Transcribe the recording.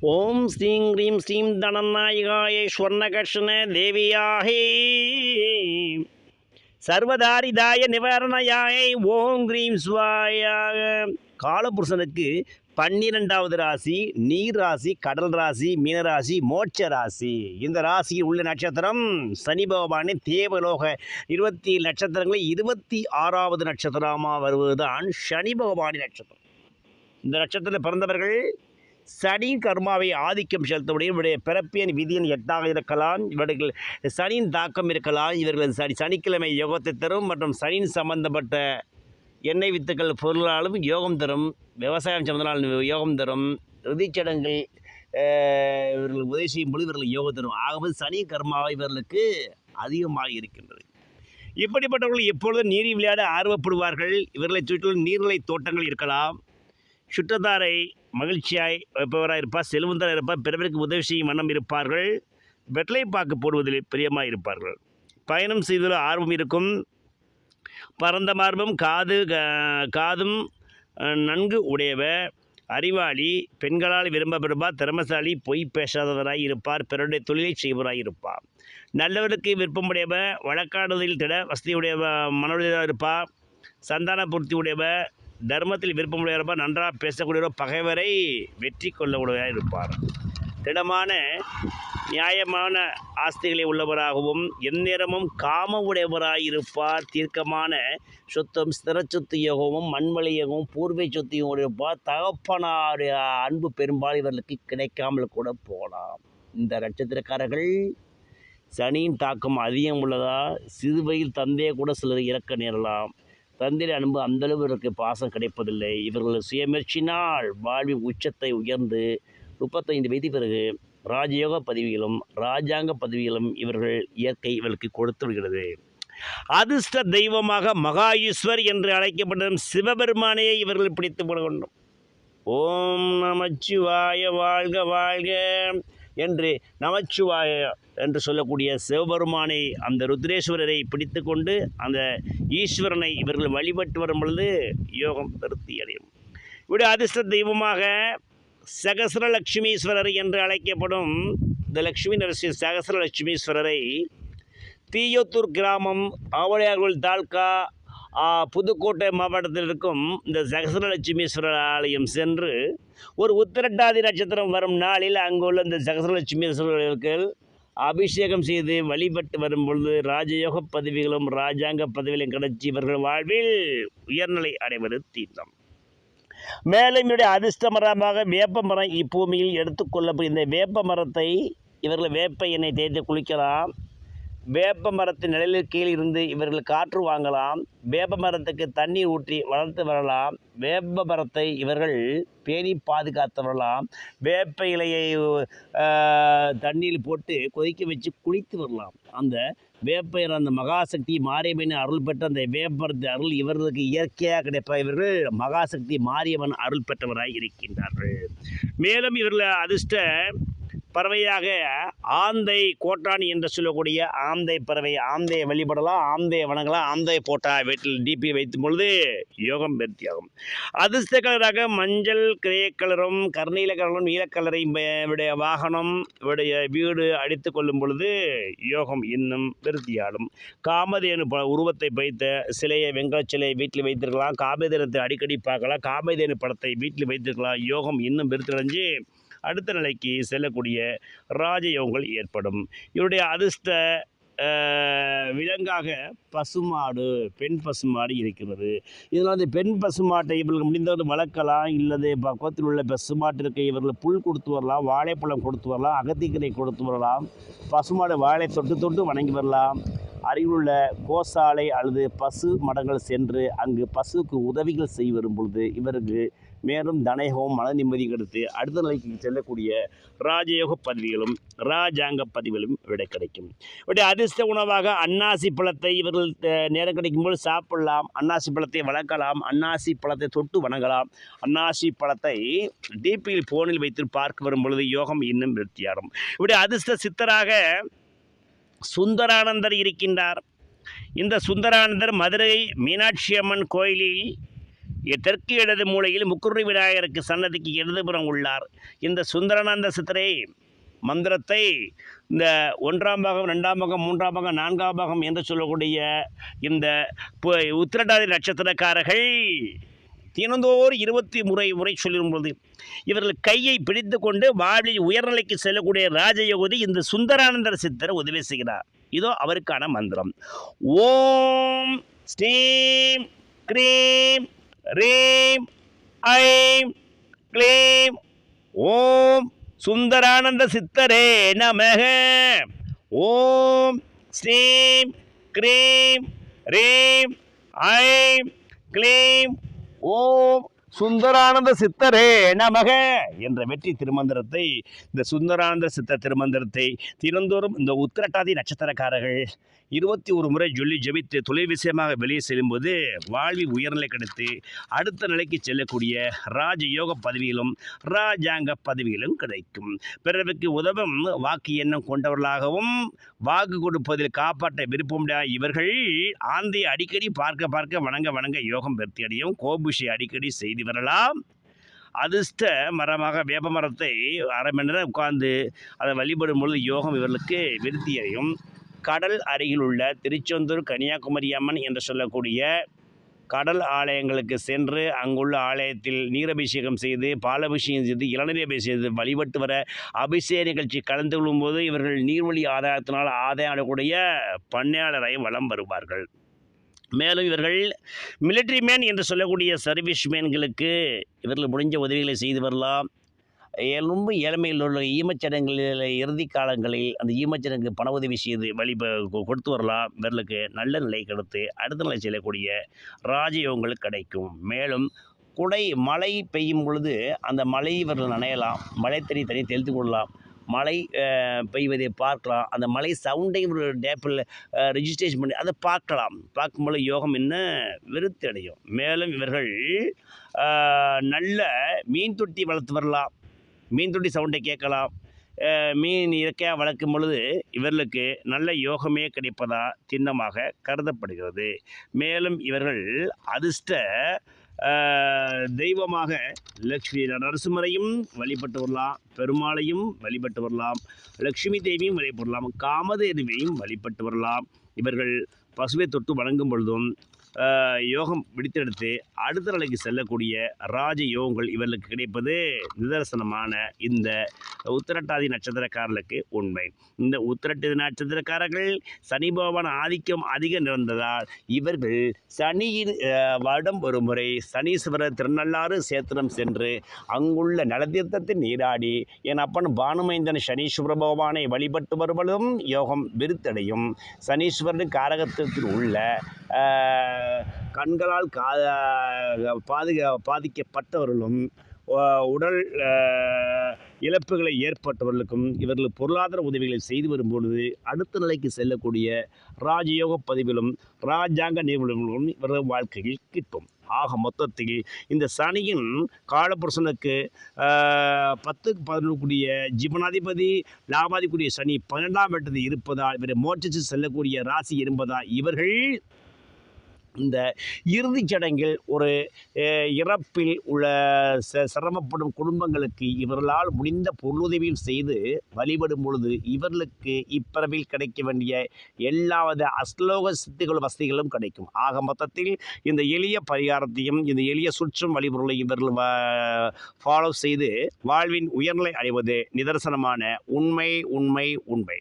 ஓம் ஸ்ரீம் ஹ்ரீம் ஸ்ரீம் தனநாயகாய ஸ்வர்ணகர்ஷண தேவியாகே. சர்வதாரிதாய நிவாரணையாயை ஓம் ஹ்ரீம் சுவாயாக. காலபுருஷனுக்கு பன்னிரெண்டாவது ராசி நீர் ராசி கடல் ராசி மீனராசி மோட்ச ராசி. இந்த ராசியில் உள்ள நட்சத்திரம் சனி பகவானின் தேவலோக இருபத்தி ஏழு நட்சத்திரங்களில் இருபத்தி ஆறாவது நட்சத்திரமாக வருவதுதான் சனி பகவானின் நட்சத்திரம். இந்த நட்சத்திரத்தில் பிறந்தவர்கள் சனி கர்மாவை ஆதிக்கம் செலுத்தக்கூடிய இவருடைய பிறப்பியன் விதியின் எட்டாக இருக்கலாம். இவர்கள் சனியின் தாக்கம் இருக்கலாம். இவர்கள் சனி சனிக்கிழமை யோகத்தை தரும் மற்றும் சனியின் சம்பந்தப்பட்ட எண்ணெய் வித்துக்கள் பொருளாலும் யோகம் தரும். விவசாயம் சம்பந்தனால் யோகம் தரும். இறுதிச்சடங்கில் இவர்கள் உதவி செய்யும் பொழுது இவர்கள் யோகம் தரும். ஆகவே சனி கர்மா இவர்களுக்கு அதிகமாக இருக்கின்றது. இப்படிப்பட்டவர்கள் எப்பொழுதும் நீரி விளையாட ஆர்வப்படுவார்கள்? இவர்களை சுற்றிலும் நீர்நிலை தோட்டங்கள் இருக்கலாம். சுற்றத்தாரை மகிழ்ச்சியாய் வைப்பவராக இருப்பார் செல்வந்தராக இருப்பார் பிறருக்கு உதவி செய்யும் வண்ணம் இருப்பார்கள். வெட்டலை பாக்கு போடுவதில் பிரியமாக இருப்பார்கள். பயணம் செய்வதில் ஆர்வம் இருக்கும். பரந்த மார்பும் காது காதும் நன்கு உடையவ அறிவாளி பெண்களால் விரும்பப்படுவார் திறமசாலி பொய் பேசாதவராய் இருப்பார் பிறருடைய தொழிலை செய்வராய் இருப்பார். நல்லவருக்கு விருப்பமுடையவ வழக்காடுதலில் திட வசதியுடைய மனோடையதாக இருப்பார். சந்தான பூர்த்தி உடையவர் தர்மத்தில் விருப்பமுடையவரப்பா நன்றாக பேசக்கூடியவர் பகைவரை வெற்றி கொள்ளக்கூடியவராக இருப்பார். திடமான நியாயமான ஆஸ்திகளை உள்ளவராகவும் எந்நேரமும் காம உடையவராய் இருப்பார். தீர்க்கமான சுத்தம் ஸ்திர சொத்து யோகமும் மண்மலை யோகமும் பூர்வீக சொத்தையும் இருப்பார். தகப்பனாருடைய அன்பு பெரும்பாலும் இவர்களுக்கு கிடைக்காமல் கூட போகலாம். இந்த நட்சத்திரக்காரர்கள் சனியின் தாக்கம் அதிகம் உள்ளதா? சிறுவையில் தந்தையை கூட சிலர் இறக்க நேரலாம். தந்தையின் அன்பு அந்தளவு இவருக்கு பாசம் கிடைப்பதில்லை. இவர்கள் சுயமுயற்சினால் வாழ்வின் உச்சத்தை உயர்ந்து முப்பத்தைந்து வயது பிறகு ராஜயோக பதவிகளும் ராஜாங்க பதவிகளும் இவர்கள் இயற்கை இவர்களுக்கு கொடுத்து விடுகிறது. அதிர்ஷ்ட தெய்வமாக மகா ஈஸ்வர் என்று அழைக்கப்படும் சிவபெருமானையே இவர்கள் பிடித்து கொள்ள வேண்டும். ஓம் நமச்சிவாய வாழ்க வாழ்க என்று நமச்சிவாய என்று சொல்லக்கூடிய சிவபெருமானை அந்த ருத்ரேஸ்வரரை பிடித்து கொண்டு அந்த ஈஸ்வரனை இவர்கள் வழிபட்டு வரும் பொழுது யோகம் திருப்தி அடையும். இவருடைய அதிர்ஷ்ட தெய்வமாக சகசரலட்சுமீஸ்வரர் என்று அழைக்கப்படும் இந்த லட்சுமி நரசி சகசரலட்சுமீஸ்வரரை தீயோத்தூர் கிராமம் ஆவடையார்கோவில் தாலுக்கா புதுக்கோட்டை மாவட்டத்தில் இருக்கும் இந்த சகசரலட்சுமீஸ்வரர் ஆலயம் சென்று ஒரு உத்திரட்டாதி நட்சத்திரம் வரும் நாளில் அங்குள்ள இந்த சகசரலட்சுமீஸ்வரர்களுக்கு அபிஷேகம் செய்து வழிபட்டு வரும் பொழுது ராஜயோக பதவிகளும் ராஜாங்க பதவிகளும் கிடைச்சி இவர்கள் வாழ்வில் உயர்நிலை அடைவது தீர்த்தம். மேலும் இவருடைய அதிர்ஷ்ட மரமாக வேப்ப மரம் இப்பூமியில் எடுத்துக்கொள்ளப்படும் இந்த வேப்ப மரத்தை இவர்கள் வேப்ப எண்ணெய் தேய்த்து குளிக்கலாம். வேப்ப மரத்தின் நிழலில் கீழ் இருந்து இவர்கள் காற்று வாங்கலாம். வேப்ப மரத்துக்கு தண்ணீர் ஊற்றி வளர்த்து வரலாம். வேப்ப மரத்தை இவர்கள் பேணி பாதுகாத்து வரலாம். வேப்ப இலையை தண்ணியில் போட்டு கொதிக்க வச்சு குளித்து வரலாம். அந்த வேப்பையர் அந்த மகாசக்தி மாரியம்மன் அருள் பெற்ற அந்த வேப்பரத்து அருள் இவர்களுக்கு இயற்கையாக கிடைப்ப. இவர்கள் மகாசக்தி மாரியம்மன் அருள் பெற்றவராக இருக்கின்றார்கள். மேலும் இவர்கள் அதிர்ஷ்ட பறவையாக ஆந்தை கோட்டானி என்று சொல்லக்கூடிய ஆந்தை பறவை ஆந்தையை வழிபடலாம் ஆந்தையை வணங்கலாம் ஆந்தை போட்டா வீட்டில் டிபி வைத்தும் பொழுது யோகம் பெருத்தியாகும். அதிர்ஷ்ட கலராக மஞ்சள் கிரே கலரும் கருநீல கலரும் நீலக்கலரையும் இவருடைய வாகனம் இவருடைய வீடு அடித்து கொள்ளும் பொழுது யோகம் இன்னும் பெருத்தியாடும். காமதேனு ப உருவத்தை வைத்த சிலையை வெங்கல சிலையை வீட்டில் வைத்திருக்கலாம் காமதேனத்தை அடிக்கடி பார்க்கலாம் காமதேனு படத்தை வீட்டில் வைத்திருக்கலாம் யோகம் இன்னும் பெருத்தடைஞ்சு அடுத்த நிலைக்கு செல்லக்கூடிய ராஜயோகங்கள் ஏற்படும். இவருடைய அதிர்ஷ்ட விலங்காக பசுமாடு பெண் பசுமாடு இருக்கிறது. இதில் வந்து பெண் பசுமாட்டை இவர்களுக்கு முடிந்தவரை வளர்க்கலாம் இல்லது பக்கத்தில் உள்ள பசுமாட்டிற்கு இவர்கள் புல் கொடுத்து வரலாம் வாழைப்பழம் கொடுத்து வரலாம் அகத்திக்கரை கொடுத்து வரலாம் பசுமாடு வாழை தொட்டு தொட்டு வணங்கி வரலாம். அருகிலுள்ள கோசாலை அல்லது பசு மடங்கள் சென்று அங்கு பசுவுக்கு உதவிகள் செய்ய வரும் பொழுது இவருக்கு மேலும் தனயோகம் மன நிம்மதி கிடைத்து அடுத்த நிலைக்கு செல்லக்கூடிய ராஜயோக பதவிகளும் ராஜாங்க பதவிகளும் விட கிடைக்கும். இப்படி அதிர்ஷ்ட உணவாக அன்னாசி பழத்தை இவர்கள் நேரம் கிடைக்கும்போது சாப்பிடலாம். அன்னாசி பழத்தை வளர்க்கலாம். அன்னாசி பழத்தை தொட்டு வணங்கலாம். அன்னாசி பழத்தை டிபியில் ஃபோனில் வைத்து பார்க்க வரும் பொழுது யோகம் இன்னும் விருத்தியாகும். இப்படி அதிர்ஷ்ட சித்தராக சுந்தரானந்தர் இருக்கின்றார். இந்த சுந்தரானந்தர் மதுரை மீனாட்சி அம்மன் கோயிலில் தெற்கு இடது மூலையில் முக்குரு விநாயகருக்கு சன்னதிக்கு இடதுபுறம் உள்ளார். இந்த சுந்தரானந்த சித்தரை மந்திரத்தை இந்த ஒன்றாம் பாகம் ரெண்டாம் பாகம் மூன்றாம் பாகம் நான்காம் பாகம் என்று சொல்லக்கூடிய இந்த பு- உத்திரட்டாதி நட்சத்திரக்காரர்கள் தினந்தோர் இருபத்தி முறை முறை சொல்லும்போது இவர்கள் கையை பிடித்து கொண்டு வாழ்வில் உயர்நிலைக்கு செல்லக்கூடிய ராஜயோகதி இந்த சுந்தரானந்தர் சித்தர் உதவி செய்கிறார் இதோ அவருக்கான மந்திரம். ஓம் ஸ்ரீம் கிரீம் ரீம் ஐம் க்ளீம் ஓம் சுந்தரானந்த சித்தரே நமக. ஓம் ஸ்ரீம் க்ரீம் ரீம் ஐம் க்ளீம் ஓம் சுந்தரானந்த சித்தரே நமக என்ற வெற்றி திருமந்திரத்தை இந்த சுந்தரானந்த சித்த திருமந்திரத்தை தினந்தோறும் இந்த உத்திரட்டாதி நட்சத்திரக்காரர்கள் இருபத்தி ஒரு முறை சொல்லி ஜெபித்து தொழில் விஷயமாக வெளியே செல்லும்போது வாழ்வில் உயர்நிலை கிடைத்து அடுத்த நிலைக்கு செல்லக்கூடிய ராஜயோக பதவியிலும் ராஜாங்க பதவியிலும் கிடைக்கும். பிறருக்கு உதவும் வாக்கு எண்ணம் கொண்டவர்களாகவும் வாக்கு கொடுப்பதில் காப்பாற்ற விருப்பமுடைய இவர்கள் ஆந்தை அடிக்கடி பார்க்க பார்க்க வணங்க வணங்க யோகம் பெருத்தி அடையும். கோபுஷை அடிக்கடி செய்து வரலாம். அதிர்ஷ்ட மரமாக வேப்ப மரத்தை அரை மணி நேரம் உட்கார்ந்து அதை வழிபடும் பொழுது யோகம் இவர்களுக்கு விருத்தி அடையும். கடல் அருகில் உள்ள திருச்செந்தூர் கன்னியாகுமரி அம்மன் என்று சொல்லக்கூடிய கடல் ஆலயங்களுக்கு சென்று அங்குள்ள ஆலயத்தில் நீரபிஷேகம் செய்து பாலபிஷேகம் செய்து இளநீர் அபிஷேகம் செய்து வழிபட்டு வர அபிஷேக நிகழ்ச்சி கலந்து கொள்ளும்போது இவர்கள் நீர்வழி ஆதாரத்தினால் ஆதாயம் அடையக்கூடிய பண்ணையாளரை வலம் வருவார்கள். மேலும் இவர்கள் மிலிட்ரி மேன் என்று சொல்லக்கூடிய சர்வீஸ் மேன்களுக்கு இவர்கள் முடிஞ்ச உதவிகளை செய்து வரலாம். ரொம்ப ஏழ்மையில் உள்ள ஈமச்சடங்களில் இறுதி காலங்களில் அந்த ஈமச்சடங்கு பண உதவி செய்து வழி கொடுத்து வரலாம். இவர்களுக்கு நல்ல நிலை கொடுத்து அடுத்த நிலை செல்லக்கூடிய ராஜயோகங்கள் கிடைக்கும். மேலும் குடை மழை பெய்யும் பொழுது அந்த மழை இவர்கள் நனையலாம். மழை தண்ணி தண்ணி தெளித்து கொள்ளலாம். மழை பெய்வதை பார்க்கலாம். அந்த மழை சவுண்டை ஒரு டேப்பில் ரிஜிஸ்ட்ரேஷன் பண்ணி அதை பார்க்கலாம். பார்க்கும்போது யோகம் என்ன? விருத்தி அடையும். மேலும் இவர்கள் நல்ல மீன் தொட்டி வளர்த்து வரலாம். மீன் துண்டி சவுண்டை கேட்கலாம். மீன் இயற்கையாக வளர்க்கும் பொழுது இவர்களுக்கு நல்ல யோகமே கிடைப்பதா சின்னமாக கருதப்படுகிறது. மேலும் இவர்கள் அதிர்ஷ்ட தெய்வமாக லக்ஷ்மி நரசிம்மரையும் வழிபட்டு வரலாம் பெருமாளையும் வழிபட்டு வரலாம் லக்ஷ்மி தேவியும் வழிபட்டு வரலாம் காமதேவியையும் வழிபட்டு வரலாம். இவர்கள் பசுவை தொட்டு வணங்கும் பொழுதும் யோகம் விடுத்தெடுத்து அடுத்த நிலைக்கு செல்லக்கூடிய ராஜ யோகங்கள் இவர்களுக்கு கிடைப்பது நிதர்சனமான இந்த உத்திரட்டாதி நட்சத்திரக்காரர்களுக்கு உண்மை. இந்த உத்திரட்டாதி நட்சத்திரக்காரர்கள் சனி பகவான் ஆதிக்கம் அதிகம் நிறந்ததால் இவர்கள் சனியின் வருடம் ஒரு முறை சனீஸ்வரர் திருநள்ளாறு சேத்திரம் சென்று அங்குள்ள நலத்தீர்த்தத்தை நீராடி என் அப்பன் பானுமைந்தன் சனீஸ்வர பகவானை வழிபட்டு வருவதும் யோகம் விருத்தடையும். சனீஸ்வரன் காரகத்தில் உள்ள கண்களால் கா பாதுகா பாதிக்கப்பட்டவர்களும் உடல் இழப்புகளை ஏற்பட்டவர்களுக்கும் இவர்கள் பொருளாதார உதவிகளை செய்து வரும்பொழுது அடுத்த நிலைக்கு செல்லக்கூடிய ராஜயோக பதிவிலும் ராஜாங்க நிபுணர்களும் இவரது வாழ்க்கையில் கிட்டும் ஆக மொத்தத்தில் இந்த சனியின் காலபுருஷனுக்கு பத்துக்கு பதினொன்றுக்குரிய ஜீவனாதிபதி லாபாதிக்குரிய சனி பன்னெண்டாம் இடத்தில் இருப்பதால் இவர் மோட்சிச்சு செல்லக்கூடிய ராசி இருப்பதால் இவர்கள் இந்த இறுதிச் சடங்கில் ஒரு இறப்பில் உள்ள ச சிரமப்படும் குடும்பங்களுக்கு இவர்களால் முடிந்த பொருளுதவியும் செய்து வழிபடும் பொழுது இவர்களுக்கு இப்பிறவில் கிடைக்க வேண்டிய எல்லாவித அஸ்லோக சித்திகள் வசதிகளும் கிடைக்கும். ஆக மொத்தத்தில் இந்த எளிய பரிகாரத்தையும் இந்த எளிய சுற்றும் வழிபொருளை இவர்கள் ஃபாலோ செய்து வாழ்வின் உயர்நிலை அடைவது நிதர்சனமான உண்மை உண்மை உண்மை.